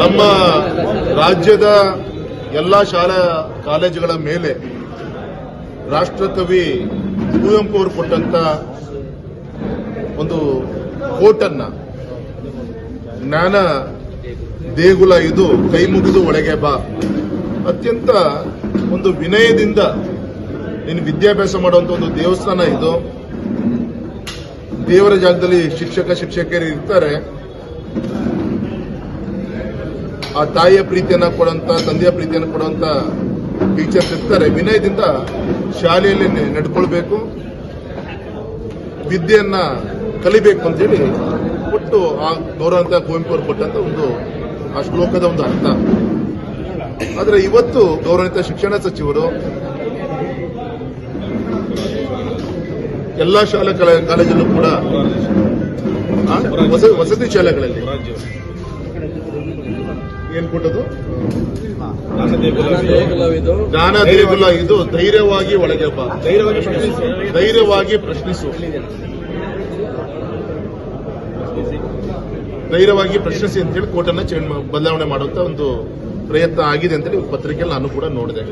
ನಮ್ಮ ರಾಜ್ಯದ ಎಲ್ಲ ಶಾಲಾ ಕಾಲೇಜುಗಳ ಮೇಲೆ ರಾಷ್ಟ್ರಕವಿ ಕುವೆಂಪು ಅವರು ಕೊಟ್ಟಂತ ಒಂದು ಕೋಟನ್ನ ಜ್ಞಾನ ದೇಗುಲ ಇದು, ಕೈ ಮುಗಿದು ಒಳಗೆ ಬಾ. ಅತ್ಯಂತ ಒಂದು ವಿನಯದಿಂದ ನೀನು ವಿದ್ಯಾಭ್ಯಾಸ ಮಾಡುವಂತ ಒಂದು ದೇವಸ್ಥಾನ ಇದು. ದೇವರ ಜಾಗದಲ್ಲಿ ಶಿಕ್ಷಕ, ಶಿಕ್ಷಕಿಯರು ಇರ್ತಾರೆ. ಆ ತಾಯಿಯ ಪ್ರೀತಿಯನ್ನ ಕೊಡುವಂತ, ತಂದೆಯ ಪ್ರೀತಿಯನ್ನು ಕೊಡುವಂತ ಟೀಚರ್ಸ್ ಇರ್ತಾರೆ ವಿನಯದಿಂದ ಶಾಲೆಯಲ್ಲಿ ನಡ್ಕೊಳ್ಬೇಕು. ವಿದ್ಯೆಯನ್ನ ಕಲಿಬೇಕು ಅಂತೇಳಿ ಕೊಟ್ಟು ಆ ಗೌರವಂತ ಕುವೆಂಪು ಅವರು ಕೊಟ್ಟಂತ ಒಂದು ಆ ಶ್ಲೋಕದ ಒಂದು ಅರ್ಥ. ಆದ್ರೆ ಇವತ್ತು ಗೌರವಿತ ಶಿಕ್ಷಣ ಸಚಿವರು ಎಲ್ಲಾ ಶಾಲಾ ಕಲ- ಕಾಲೇಜಲ್ಲೂ ಕೂಡ ವಸತಿ ಶಾಲೆಗಳಲ್ಲಿ ಏನ್ ಕೊಟ್ಟದು? ಜ್ಞಾನ ದೇಗುಲ ಇದು. ಧೈರ್ಯವಾಗಿ ಒಳಗೆ ಬಾ ಧೈರ್ಯವಾಗಿ ಪ್ರಶ್ನಿಸು. ಧೈರ್ಯವಾಗಿ ಪ್ರಶ್ನಿಸು ಅಂತ ಹೇಳಿ ಅಂತೇಳಿ ಕೋರ್ಟನ್ನ ಚೇಂಜ್ ಬದಲಾವಣೆ ಮಾಡುವಂತ ಒಂದು ಪ್ರಯತ್ನ ಆಗಿದೆ ಅಂತೇಳಿ ಪತ್ರಿಕೆಯಲ್ಲಿ ನಾನು ಕೂಡ ನೋಡಿದೆ.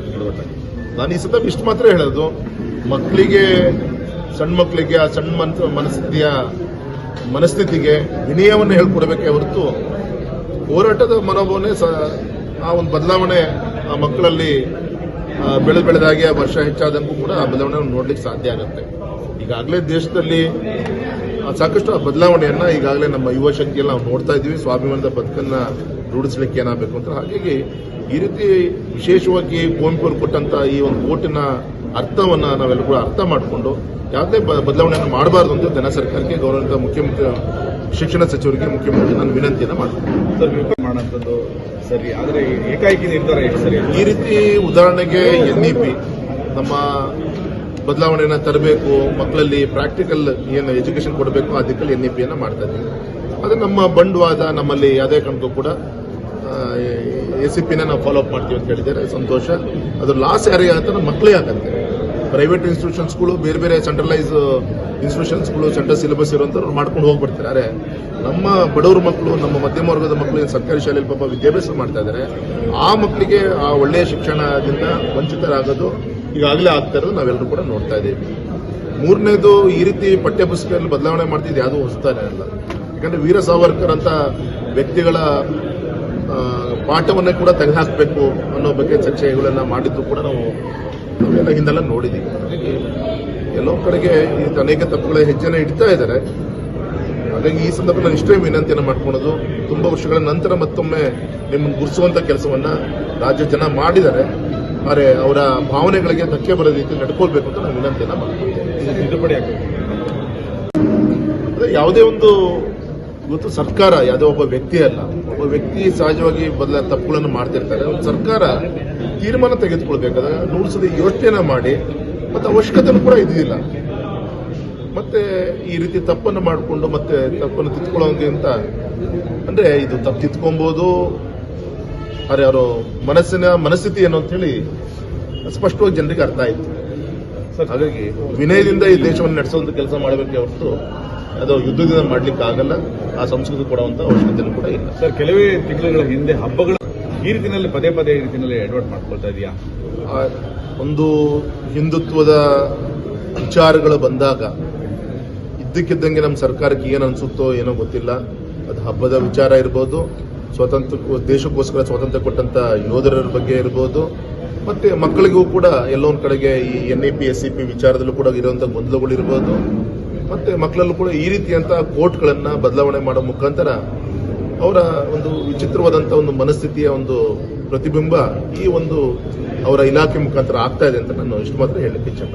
ನಾನು ಈ ಸತ ಇಷ್ಟು ಮಾತ್ರ ಹೇಳೋದು. ಮಕ್ಕಳಿಗೆ ಸಣ್ಣ ಮಕ್ಕಳಿಗೆ ಆ ಸಣ್ಣ ಮನ್ಸ ಮನಸ್ಥಿತಿಯ ಮನಸ್ಥಿತಿಗೆ ವಿನಯವನ್ನು ಹೇಳ್ಕೊಡ್ಬೇಕೇ ಹೊರತು ಹೋರಾಟದ ಮನೋಭಾವನೆ ಆ ಒಂದು ಬದಲಾವಣೆ ಆ ಮಕ್ಕಳಲ್ಲಿ ಬೆಳೆ ಬೆಳೆದ ಬೆಳೆದಾಗೆ ಆ ವರ್ಷ ಹೆಚ್ಚಾದಂಗೂ ಕೂಡ ಆ ಬದಲಾವಣೆ ನೋಡ್ಲಿಕ್ಕೆ ಸಾಧ್ಯ ಆಗುತ್ತೆ. ಈಗಾಗಲೇ ದೇಶದಲ್ಲಿ ಸಾಕಷ್ಟು ಆ ಬದಲಾವಣೆಯನ್ನ ಈಗಾಗಲೇ ನಮ್ಮ ಯುವ ಶಕ್ತಿಯಲ್ಲಿ ನಾವು ನೋಡ್ತಾ ಇದ್ದೀವಿ. ಸ್ವಾಭಿಮಾನದ ಬದುಕನ್ನ ರೂಢಿಸ್ಲಿಕ್ಕೆ ಏನಾಗಬೇಕು ಅಂತ. ಹಾಗಾಗಿ ಈ ರೀತಿ ವಿಶೇಷವಾಗಿ ಕುವೆಂಪು ಕೊಟ್ಟಂತ ಈ ಒಂದು ಓಟಿನ ಅರ್ಥವನ್ನ ನಾವೆಲ್ಲ ಕೂಡ ಅರ್ಥ ಮಾಡಿಕೊಂಡು ಯಾವುದೇ ಬದಲಾವಣೆಯನ್ನು ಮಾಡಬಾರ್ದು ಅಂತ ಜನ ಸರ್ಕಾರಕ್ಕೆ ಗೌರವಿತ ಮುಖ್ಯಮಂತ್ರಿ ಶಿಕ್ಷಣ ಸಚಿವರಿಗೆ ಮುಖ್ಯಮಂತ್ರಿ ನಾನು ವಿನಂತಿಯನ್ನು ಮಾಡ್ತೀನಿ. ಸರ್ ಮಾಡೋಂಥದ್ದು ಸರಿ ಆದರೆ ಏಕಾಏಕಿ ನಿರ್ಧಾರ ಎಷ್ಟು ಸರಿ ಈ ರೀತಿ ಉದಾಹರಣೆಗೆ ಎನ್ ಇ ಪಿ ನಮ್ಮ ಬದಲಾವಣೆಯನ್ನು ತರಬೇಕು ಮಕ್ಕಳಲ್ಲಿ ಪ್ರಾಕ್ಟಿಕಲ್ ಏನು ಎಜುಕೇಶನ್ ಕೊಡಬೇಕು ಆ ದಿಕ್ಕಲ್ಲಿ ಪಿಯನ್ನು ಮಾಡ್ತಾ ಇದ್ದೀವಿ. ಅದು ನಮ್ಮ ಬಂಡವಾದ ನಮ್ಮಲ್ಲಿ ಯಾವುದೇ ಕಾರಣಕ್ಕೂ ಕೂಡ ಎ ಸಿ ಪಿನ ನಾವು ಫಾಲೋ ಅಪ್ ಮಾಡ್ತೀವಿ ಅಂತ ಹೇಳಿದ್ದಾರೆ. ಸಂತೋಷ. ಅದು ಲಾಸ್ ಯಾರಿಗೆ ಆಗುತ್ತೆ ನಮ್ಮ ಮಕ್ಕಳೇ ಆಗುತ್ತೆ. ಪ್ರೈವೇಟ್ ಇನ್ಸ್ಟಿಟ್ಯೂಷನ್ಸ್ಗಳು ಬೇರೆ ಬೇರೆ ಸೆಂಟ್ರಲೈಸ್ ಇನ್ಸ್ಟಿಟ್ಯೂಷನ್ಸ್ಗಳು ಸೆಂಟ್ರಲ್ ಸಿಲೆಬಸ್ ಇರುವಂಥವ್ರು ಮಾಡ್ಕೊಂಡು ಹೋಗ್ಬಿಡ್ತಾರೆ. ನಮ್ಮ ಬಡವರ ಮಕ್ಕಳು, ನಮ್ಮ ಮಧ್ಯಮ ವರ್ಗದ ಮಕ್ಕಳು ಸರ್ಕಾರಿ ಶಾಲೆಯಲ್ಲಿ ಪಾಪ ವಿದ್ಯಾಭ್ಯಾಸ ಮಾಡ್ತಾ ಇದ್ದಾರೆ ಆ ಮಕ್ಕಳಿಗೆ ಆ ಒಳ್ಳೆಯ ಶಿಕ್ಷಣದಿಂದ ವಂಚಿತರಾಗೋದು ಈಗಾಗಲೇ ಆಗ್ತಾ ಇರೋದು ನಾವೆಲ್ಲರೂ ಕೂಡ ನೋಡ್ತಾ ಇದ್ದೀವಿ. ಮೂರನೇದು ಈ ರೀತಿ ಪಠ್ಯ ಪುಸ್ತಕದಲ್ಲಿ ಬದಲಾವಣೆ ಮಾಡ್ತಿದ್ದು ಯಾವುದೂ ಹೊಸತಾನೆ ಅಲ್ಲ ಯಾಕಂದರೆ ವೀರ ಸಾವರ್ಕರ್ ಅಂತ ವ್ಯಕ್ತಿಗಳ ಪಾಠವನ್ನೇ ಕೂಡ ತೆಗೆದುಹಾಕಬೇಕು ಅನ್ನೋ ಬಗ್ಗೆ ಚರ್ಚೆಗಳನ್ನ ಮಾಡಿದ್ರು ಕೂಡ ನಾವು ನಾವೆಲ್ಲ ಹಿಂದೆಲ್ಲ ನೋಡಿದ್ದೀವಿ ಹಾಗಾಗಿ ಎಲ್ಲೋ ಕಡೆಗೆ ಈ ಅನೇಕ ತಪ್ಪುಗಳ ಹೆಜ್ಜೆನ ಇಡ್ತಾ ಇದ್ದಾರೆ. ಹಾಗಾಗಿ ಈ ಸಂದರ್ಭದಲ್ಲಿ ಇಷ್ಟೇ ವಿನಂತಿಯನ್ನು ಮಾಡ್ಕೊಳೋದು ತುಂಬ ವರ್ಷಗಳ ನಂತರ ಮತ್ತೊಮ್ಮೆ ನಿಮ್ಮನ್ನು ಗುರುಸುವಂತ ಕೆಲಸವನ್ನ ರಾಜ್ಯ ಜನ ಮಾಡಿದ್ದಾರೆ. ಆದರೆ ಅವರ ಭಾವನೆಗಳಿಗೆ ಧಕ್ಕೆ ಬರೋ ರೀತಿ ನಡ್ಕೊಳ್ಬೇಕು ಅಂತ ನಾನು ವಿನಂತಿಯನ್ನು ಮಾಡ್ಕೊಳ್ತೇನೆ. ಯಾವುದೇ ಒಂದು ಇವತ್ತು ಸರ್ಕಾರ ಯಾವುದೋ ಒಬ್ಬ ವ್ಯಕ್ತಿ ಅಲ್ಲ ಒಬ್ಬ ವ್ಯಕ್ತಿ ಸಹಜವಾಗಿ ಬದಲ ತಪ್ಪುಗಳನ್ನು ಮಾಡ್ತಿರ್ತಾರೆ. ಒಂದು ಸರ್ಕಾರ ತೀರ್ಮಾನ ತೆಗೆದುಕೊಳ್ಬೇಕಾದ್ರೆ ಸದಿ ಯೋಚನೆ ಮಾಡಿ ಮತ್ತೆ ಅವಶ್ಯಕತೆ ಕೂಡ ಇದ್ದಿಲ್ಲ. ಮತ್ತೆ ಈ ರೀತಿ ತಪ್ಪನ್ನು ಮಾಡಿಕೊಂಡು ಮತ್ತೆ ತಪ್ಪನ್ನು ತಿದ್ಕೊಳ್ಳೋಂಗಿಂತ ಅಂದ್ರೆ ಇದು ತಪ್ಪು ತಿತ್ಕೊಬೋದು ಆದರೆ ಅವರು ಮನಸ್ಸಿನ ಮನಸ್ಥಿತಿ ಏನು ಅಂತೇಳಿ ಸ್ಪಷ್ಟವಾಗಿ ಜನರಿಗೆ ಅರ್ಥ ಆಯ್ತು. ಹಾಗಾಗಿ ವಿನಯದಿಂದ ಈ ದೇಶವನ್ನು ನಡೆಸೋದು ಕೆಲಸ ಮಾಡಬೇಕೆ ಹೊರತು ಅದು ಯುದ್ಧದಿಂದ ಮಾಡ್ಲಿಕ್ಕೆ ಆಗಲ್ಲ. ಆ ಸಂಸ್ಕೃತಿ ಕೊಡುವಂತ ಅವಶ್ಯಕತೆ ಕೂಡ ಇಲ್ಲ. ಸರ್ ಕೆಲವೇ ತಿಂಗಳುಗಳ ಹಿಂದೆ ಹಬ್ಬಗಳು ಈ ರೀತಿಯಲ್ಲಿ ಪದೇ ಪದೇ ಈ ರೀತಿಯಲ್ಲಿ ಅಡ್ವರ್ಟ್ ಮಾಡ್ಕೊಳ್ತಾ ಇದೆಯಾ? ಆ ಒಂದು ಹಿಂದುತ್ವದ ವಿಚಾರಗಳು ಬಂದಾಗ ಇದ್ದಕ್ಕಿದ್ದಂಗೆ ನಮ್ಮ ಸರ್ಕಾರಕ್ಕೆ ಏನು ಅನಿಸುತ್ತೋ ಏನೋ ಗೊತ್ತಿಲ್ಲ. ಅದು ಹಬ್ಬದ ವಿಚಾರ ಇರ್ಬೋದು ಸ್ವಾತಂತ್ರ್ಯ ದೇಶಕ್ಕೋಸ್ಕರ ಸ್ವಾತಂತ್ರ್ಯ ಕೊಟ್ಟಂತ ಯೋಧರ ಬಗ್ಗೆ ಇರ್ಬೋದು. ಮತ್ತೆ ಮಕ್ಕಳಿಗೂ ಕೂಡ ಎಲ್ಲೋ ಒಂದ್ ಕಡೆಗೆ ಈ N E P S C P ವಿಚಾರದಲ್ಲೂ ಕೂಡ ಇರುವಂಥ ಗೊಂದಲಗಳು ಇರ್ಬೋದು. ಮತ್ತೆ ಮಕ್ಕಳಲ್ಲೂ ಕೂಡ ಈ ರೀತಿಯಂತಹ ಕೋರ್ಟ್ಗಳನ್ನ ಬದಲಾವಣೆ ಮಾಡೋ ಮುಖಾಂತರ ಅವರ ಒಂದು ವಿಚಿತ್ರವಾದಂತ ಒಂದು ಮನಸ್ಥಿತಿಯ ಒಂದು ಪ್ರತಿಬಿಂಬ ಈ ಒಂದು ಅವರ ಇಲಾಖೆ ಮುಖಾಂತರ ಆಗ್ತಾ ಇದೆ ಅಂತ ನಾನು ಇಷ್ಟು ಮಾತ್ರ ಹೇಳಲಿಕ್ಕೆ ಇಚ್ಛೆ